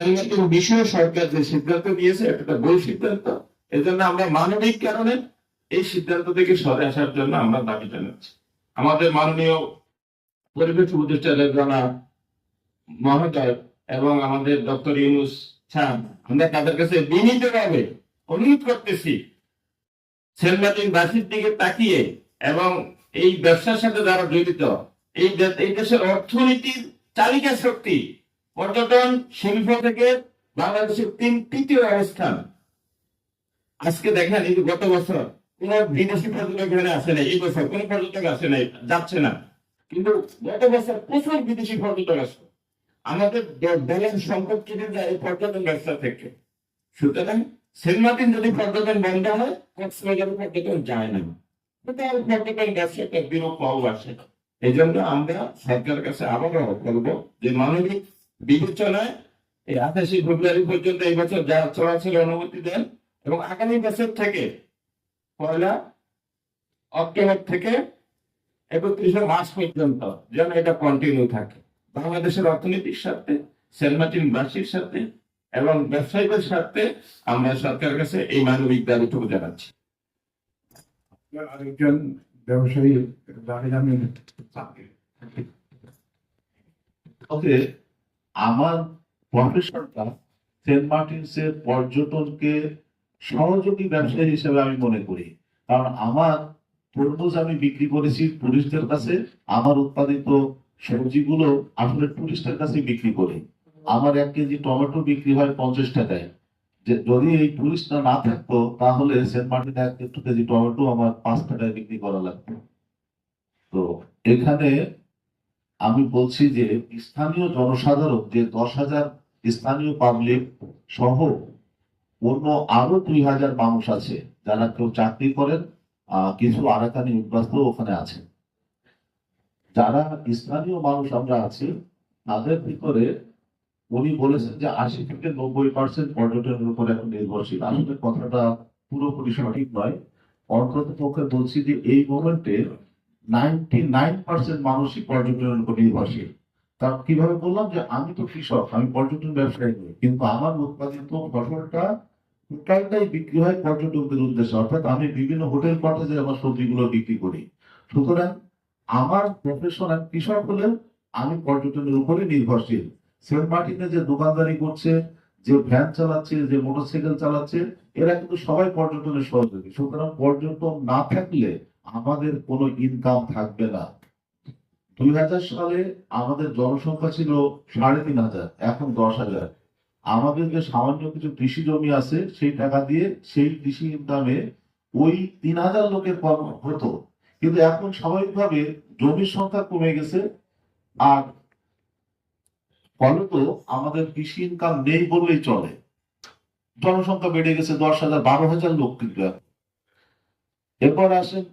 রাজনৈতিক বিষয়ে সরকার যে সিদ্ধান্ত নিয়েছে ভুল সিদ্ধান্ত। এজন্য আমরা মানবিক কারণে এই সিদ্ধান্ত থেকে সরে আসার জন্য আমরা দাবি জানাচ্ছি। আমাদের মাননীয় পরিবেশ এবং আমাদের ডক্টর ইউনুস খান, আমরা তাদের কাছে বিনীতভাবে অনুরোধ করতেছি, সেন্টমার্টিন বাসীর দিকে তাকিয়ে এবং এই ব্যবসার সাথে যারা জড়িত, এই এই দেশের অর্থনীতির চালিকা শক্তি পর্যটন শিল্প থেকে বাংলাদেশের তিন তৃতীয় অবস্থান আজকে দেখেন এই গত বছর কোন বিদেশি পর্যটক এখানে আসে নাই, এই বছর কোন পর্যটক আসে নাই, যাচ্ছে না। কিন্তু গত বছর প্রচুর বিদেশি পর্যটক আসে আমাদের ডলার সম্পদ কেটে যায় এই পর্যটন ব্যবসা থেকে। সুতরাং সেন্ট মার্টিন যদি পর্যটন বন্ধ হয়, কক্সবাজারে পর্যটন যায় না। কোথাও পর্যটন ব্যবসাটা বিরূপ প্রভাব আসে এই জন্য আমরা সরকারের কাছে আবারও বলব যে মানবিক বিবেচনায় এই আঠাশে ফেব্রুয়ারি পর্যন্ত এই বছর যা চলাচল অনুমতি দেন এবং আগামী বছর থেকে পয়লা অক্টোবর থেকে একত্রিশে মার্চ পর্যন্ত যেন এটা কন্টিনিউ থাকে। বাংলাদেশের অর্থনীতির সাথে সেন্ট মার্টিন বাসীর সাথে এবং ব্যবসায়ীদের সাথে আমরা সরকারের কাছে এই মানবিক দাবিটুকু জানাচ্ছি। আরেকজন ব্যবসায়ী দাঁড়িয়ে আমি ওকে। আমার প্রফেশনটা সেন্ট মার্টিনসের পর্যটনকে সহযোগী ব্যবসায়ী হিসেবে আমি মনে করি। কারণ আমার তরমুজ আমি বিক্রি করেছি টুরিস্টদের কাছে, আমার উৎপাদিত সবজিগুলো আসলে টুরিস্টের কাছে বিক্রি করি। আমার এক কেজি টমেটো বিক্রি হয় পঞ্চাশ টাকায়। যে যদি এই টুরিস্টটা না থাকতো, তাহলে সেন্ট মার্টিনে এক কেজি টমেটো আমার পাঁচ টাকায় বিক্রি করা লাগতো। তো এখানে আমি বলছি যে স্থানীয় জনসাধারণ যে দশ হাজার স্থানীয় পাবলিক সহ অন্য আরও দুই হাজার মানুষ আছে যারা কেউ চাকরি করেন কিছু আরাকানি উদ্বাস্ত ওখানে আছে যারা স্থানীয় মানুষ আমরা আছি, তাদের ভিতরে উনি বলেছেন যে আশি থেকে নব্বই পার্সেন্ট পর্যটনের উপর এখন নির্ভরশীল। আসলে কথাটা পুরোপুরি সঠিক নয়। অন্তত পক্ষে বলছি যে এই মোমেন্টে নাইনটি নাইন পার্সেন্ট মানুষই পর্যটনের উপর নির্ভরশীল। তা কীভাবে বললাম যে আমি তো কৃষক, আমি পর্যটন ব্যবসায়ী নই, কিন্তু আমার উৎপাদিত ফসলটা টোটালটাই বিক্রি হয় পর্যটকদের উদ্দেশ্যে, অর্থাৎ আমি বিভিন্ন হোটেল, কটেজে আমার সবজিগুলো বিক্রি করি। সুতরাং আমার প্রফেশন আমি কৃষক হলেও আমি পর্যটনের উপরে নির্ভরশীল। সেন্ট মার্টিনে যে দোকানদারি করছে, যে ভ্যান চালাচ্ছে, যে মোটরসাইকেল চালাচ্ছে, এরা কিন্তু সবাই পর্যটনের সহযোগী। সুতরাং পর্যটন না থাকলে আমাদের কোনো ইনকাম থাকবে না। দুই হাজার সালে আমাদের জনসংখ্যা ছিল সাড়ে তিন হাজার, এখন দশ হাজার। আমাদের যে সামান্য কিছু কৃষি জমি আছে, সেই টাকা দিয়ে সেই কৃষি ইনকামে ওই তিন হাজার লোকের কর্ম হতো। কিন্তু এখন স্বাভাবিকভাবে জমির সংখ্যা কমে গেছে আর ফলত আমাদের কৃষি ইনকাম নেই বললেই চলে। জনসংখ্যা বেড়ে গেছে দশ হাজার, বারো হাজার লোক কিন্তু। এরপর আসেন